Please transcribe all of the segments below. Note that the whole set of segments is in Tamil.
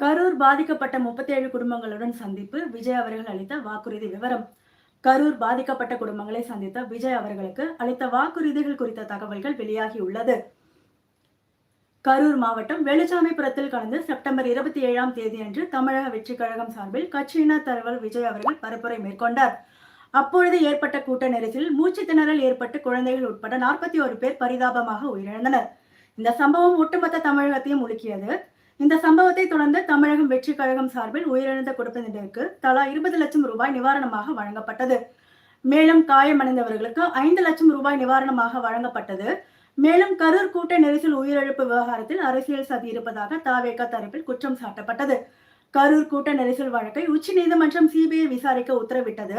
கரூர் பாதிக்கப்பட்ட முப்பத்தி ஏழு குடும்பங்களுடன் சந்திப்பு விஜய் அவர்கள் அளித்த வாக்குறுதி விவரம். கரூர் பாதிக்கப்பட்ட குடும்பங்களை சந்தித்த விஜய் அவர்களுக்கு அளித்த வாக்குறுதிகள் குறித்த தகவல்கள் வெளியாகியுள்ளது கரூர் மாவட்டம் வேலுச்சாமிபுரத்தில் கடந்த செப்டம்பர் இருபத்தி ஏழாம் தேதியன்று தமிழக வெற்றி கழகம் சார்பில் கட்சியினர் தலைவர் விஜய் அவர்கள் பரப்புரை மேற்கொண்டார். அப்பொழுது ஏற்பட்ட கூட்ட நெரிசலில் மூச்சு திணறல் ஏற்பட்டு குழந்தைகள் உட்பட நாற்பத்தி ஒரு பேர் பரிதாபமாக உயிரிழந்தனர். இந்த சம்பவம் ஒட்டுமொத்த தமிழகத்தையும் உலுக்கியது. இந்த சம்பவத்தை தொடர்ந்து தமிழகம் வெற்றி கழகம் சார்பில் உயிரிழந்த குடும்பத்தினருக்கு தலா இருபது லட்சம் ரூபாய் நிவாரணமாக வழங்கப்பட்டது. மேலும் காயமடைந்தவர்களுக்கு ஐந்து லட்சம் ரூபாய் நிவாரணமாக வழங்கப்பட்டது. மேலும் கரூர் கூட்ட நெரிசல் உயிரிழப்பு விவகாரத்தில் அரசியல் சதி இருப்பதாக தாவேக தரப்பில் குற்றம் சாட்டப்பட்டது. கரூர் கூட்ட நெரிசல் வழக்கை உச்சநீதிமன்றம் சிபிஐ விசாரிக்க உத்தரவிட்டது.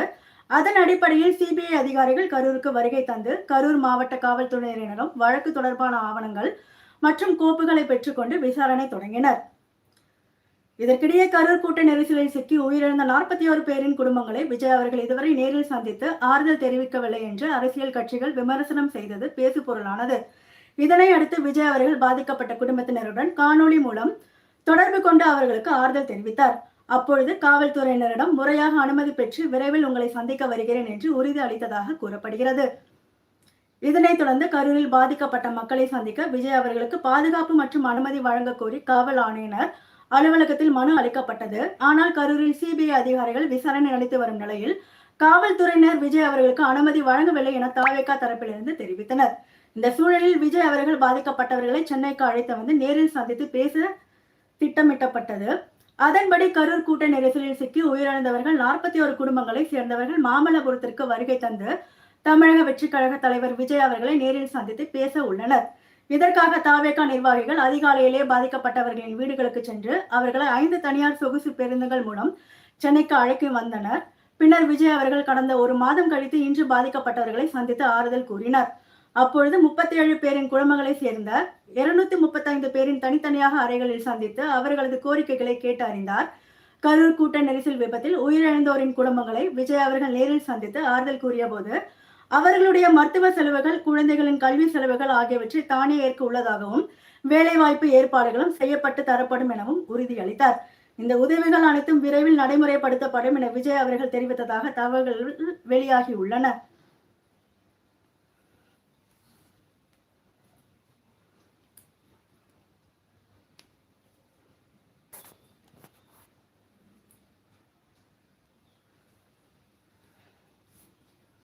அதன் அடிப்படையில் சிபிஐ அதிகாரிகள் கரூருக்கு வருகை தந்து கரூர் மாவட்ட காவல்துறையினரிடம் வழக்கு தொடர்பான ஆவணங்கள் மற்றும் கோப்புகளை பெற்றுக்கொண்டு விசாரணை தொடங்கினர். இதற்கிடையே கரூர் கூட்ட நெரிசலில் சிக்கி உயிரிழந்த நாற்பத்தி ஒரு பேரின் குடும்பங்களை விஜய் அவர்கள் இதுவரை நேரில் சந்தித்து ஆறுதல் தெரிவிக்கவில்லை என்று அரசியல் கட்சிகள் விமர்சனம் செய்தது பேசு பொருளானது இதனை அடுத்து விஜய் அவர்கள் பாதிக்கப்பட்ட குடும்பத்தினருடன் காணொளி மூலம் தொடர்பு கொண்டு அவர்களுக்கு ஆறுதல் தெரிவித்தார். அப்பொழுது காவல்துறையினரிடம் முறையாக அனுமதி பெற்று விரைவில் உங்களை சந்திக்க வருகிறேன் என்று உறுதி அளித்ததாக கூறப்படுகிறது. இதனைத் தொடர்ந்து கரூரில் பாதிக்கப்பட்ட மக்களை சந்திக்க விஜய் அவர்களுக்கு பாதுகாப்பு மற்றும் அனுமதி வழங்க கோரி காவல் ஆணையினர் அலுவலகத்தில் மனு அளிக்கப்பட்டது. ஆனால் கரூரில் சிபிஐ அதிகாரிகள் விசாரணை நடத்தி வரும் நிலையில் காவல்துறையினர் விஜய் அவர்களுக்கு அனுமதி வழங்கவில்லை என தாவேகா தரப்பிலிருந்து தெரிவித்தனர். இந்த சூழலில் விஜய் அவர்கள் பாதிக்கப்பட்டவர்களை சென்னைக்கு அழைத்து வந்து நேரில் சந்தித்து பேச திட்டமிட்டப்பட்டது. அதன்படி கரூர் கூட்ட நெரிசலில் சிக்கி உயிரிழந்தவர்கள் நாற்பத்தி ஒரு குடும்பங்களை சேர்ந்தவர்கள் மாமல்லபுரத்திற்கு வருகை தந்து தமிழக வெற்றி கழக தலைவர் விஜய் அவர்களை நேரில் சந்தித்து பேச உள்ளனர். இதற்காக தாவேகா நிர்வாகிகள் அதிகாலையிலே பாதிக்கப்பட்டவர்களின் வீடுகளுக்கு சென்று அவர்களை ஐந்து தனியார் சொகுசு பேருந்துகள் மூலம் சென்னைக்கு அழைக்க வந்தனர். பின்னர் விஜய் அவர்கள் கடந்த ஒரு மாதம் கழித்து இன்று பாதிக்கப்பட்டவர்களை சந்தித்து ஆறுதல் கூறினார். அப்பொழுது முப்பத்தி ஏழு பேரின் குடும்பங்களை சேர்ந்த இருநூத்தி முப்பத்தைந்து பேரின் தனித்தனியாக அறைகளில் சந்தித்து அவர்களது கோரிக்கைகளை கேட்டு அறிந்தார். கரூர் கூட்ட நெரிசல் விபத்தில் உயிரிழந்தோரின் குடும்பங்களை விஜய் அவர்கள் நேரில் சந்தித்து ஆறுதல் கூறிய போது அவர்களுடைய மருத்துவ செலவுகள் குழந்தைகளின் கல்வி செலவுகள் ஆகியவற்றை தானே ஏற்க உள்ளதாகவும் வேலைவாய்ப்பு ஏற்பாடுகளும் செய்யப்பட்டு தரப்படும் எனவும் உறுதியளித்தார். இந்த உதவிகள் அனைத்தும் விரைவில் நடைமுறைப்படுத்தப்படும் என விஜய் அவர்கள் தெரிவித்ததாக தகவல்கள் வெளியாகியுள்ளன